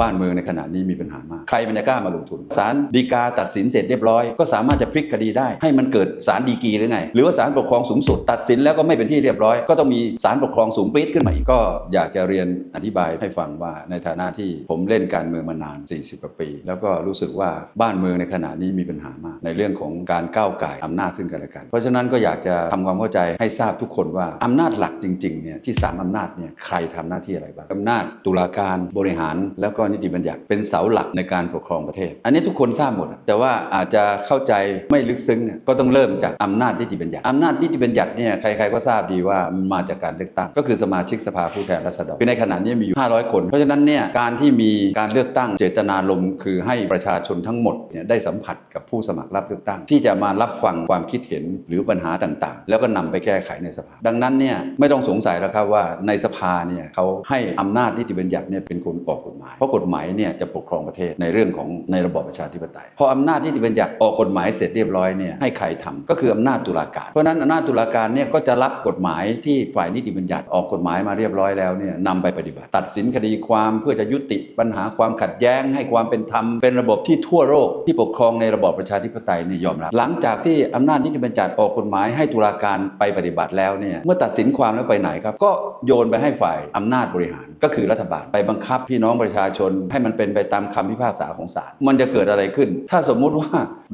บ้านเมืองในขณะนี้มีปัญหามาก ใครมันจะกล้ามาลงทุนศาลฎีกาตัดสินเสร็จเรียบร้อย ก็สามารถจะพลิกคดีได้ ให้มันเกิดศาลฎีกาหรือไง หรือว่าศาลปกครองสูงสุด ตัดสินแล้วก็ไม่เป็นที่เรียบร้อย ก็ต้องมีศาลปกครองสูงปี๊ดขึ้นมาอีกก็อยากจะเรียนอธิบายให้ฟังว่าในฐานะที่ผมเล่นการเมืองมานาน 40กว่าปี แล้วก็รู้สึกว่าบ้านเมืองในขณะนี้มีปัญหามาก ในเรื่องของการก้าวไก่อำนาจซึ่งกันและกัน เพราะฉะนั้นก็อยากจะทำความเข้าใจให้ทราบทุกคนว่าอำนาจหลักจริงๆเนี่ยที่สามอำนาจเนี่ยใครทำหน้าที่อะไรบ้างอำนาจตุลาการบริหารแล้วก็นิติบัญญัติเป็นเสาหลักในการปกครองประเทศ อันนี้ทุกคนทราบหมด แต่ว่าอาจจะเข้าใจไม่ลึกซึ้งก็ต้องเริ่มจากอำนาจนิติบัญญัติอำนาจนิติบัญญัติเนี่ยใครๆก็ทราบดีว่ามันมาจากการเลือกตั้ง ก็คือสมาชิกสภาผู้แทนราษฎรคือในขณะนี้มีอยู่ 500 คน เพราะฉะนั้นเนี่ยการที่มีการเลือกตั้งเจตนารมณ์คือให้ประชาชนทั้งหมดเนี่ยได้สัมผัสกับผู้สมัครรับเลือกตั้ง ที่จะมารับฟังความคิดเห็นหรือปัญหาต่างๆ แล้วก็นำไปแก้ไขในสภา ดังนั้นเนี่ยไม่ต้องสงสัยแล้วครับว่าในสภาเนี่ยเขาให้อำนาจนิติบัญญัติเนี่ยเป็นคนออกกฎหมายเพราะกฎฎหมายเนี่ยจะปกครองประเทศในเรื่องของในระบอบประชาธิปไตยพออำนาจนิติบัญญัติออกกฎหมายเสร็จเรียบร้อยเนี่ยให้ใครทำก็คืออำนาจตุลาการ เพราะฉะนั้นอำนาจตุลาการเนี่ยก็จะรับกฎหมายที่ฝ่ายนิติบัญญัติออกกฎหมายมาเรียบร้อยแล้วเนี่ยนำไปปฏิบัติ ตัดสินคดีความเพื่อจะยุติปัญหาความขัดแย้ง ให้ความเป็นธรรมเป็นระบบที่ทั่วโลกที่ปกครองในระบอบประชาธิปไตยเนี่ยยอมรับหลังจากที่อำนาจนิติบัญญัติออกกฎหมายให้ตุลาการไปปฏิบัติแล้วเนี่ยเมื่อตัดสินความแล้วไปไหนครับก็โยนไปให้ฝ่ายอำนาจบริหารก็คือรัฐบาลไปบังคับพี่น้องประชาชน ให้มันเป็นไปตามคำพิพากษาของศาลมันจะเกิดอะไรขึ้น ถ้าสมมุติว่า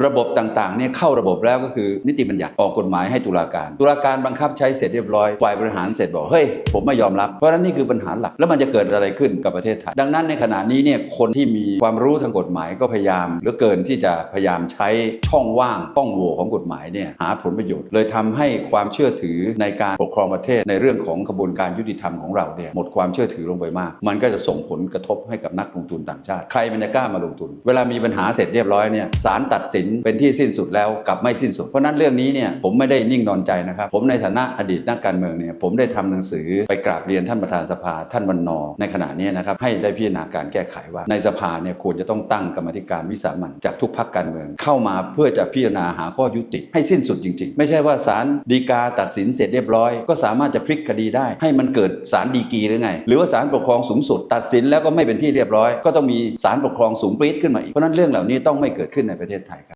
ระบบต่างๆเนี่ยเข้าระบบแล้วก็คือนิติบัญญัติออกกฎหมายให้ตุลาการตุลาการบังคับใช้เสร็จเรียบร้อยฝ่ายบริหารเสร็จบอกเฮ้ยผมไม่ยอมรับเพราะฉะนั้นนี่คือปัญหาหลักแล้วมันจะเกิดอะไรขึ้นกับประเทศไทยดังนั้นในขณะนี้เนี่ยคนที่มีความรู้ทางกฎหมายก็พยายามหลือเกินที่จะพยายามใช้ช่องว่างช่องโหว่ของกฎหมายเนี่ยหาผลประโยชน์ เลยทำให้ความเชื่อถือในการปกครองประเทศในเรื่องของกระบวนการยุติธรรมของเราเนี่ยหมดความเชื่อถือลงไปมาก มันก็จะส่งผลกระทบให้กับนักลงทุนต่างชาติ ใครมันจะกล้ามาลงทุน เวลามีปัญหาเสร็จเรียบร้อยเนี่ยศาลตัดสินเป็นที่สิ้นสุดแล้วกลับไม่สิ้นสุด เพราะนั้นเรื่องนี้เนี่ยผมไม่ได้นิ่งนอนใจนะครับ ผมในฐานะอดีตนักการเมืองเนี่ยผมได้ทำหนังสือไปกราบเรียนท่านประธานสภาท่านวันนอในขณะนี้นะครับให้ได้พิจารณาการแก้ไขว่า ในสภาเนี่ยควรจะต้องตั้งกรรมธิการวิสามันจากทุกพักการเมือง เข้ามาเพื่อจะพิจารณาหาข้อยุติ ให้สิ้นสุดจริง ๆ ไม่ใช่ว่าศาลฎีกาตัดสินเสร็จเรียบร้อย ก็สามารถจะพลิกคดีได้ ให้มันเกิดศาลฎีกาหรือไง หรือว่าศาลปกครองสูงสุดตัดสินแล้วก็ไม่เป็นที่เรียบร้อย ก็ต้องมีศาลปกครองสูงปรี๊ดขึ้นมาอีก เพราะนั้นเรื่องเหล่านี้ต้องไม่เกิดขึ้นในประเทศไทยครับ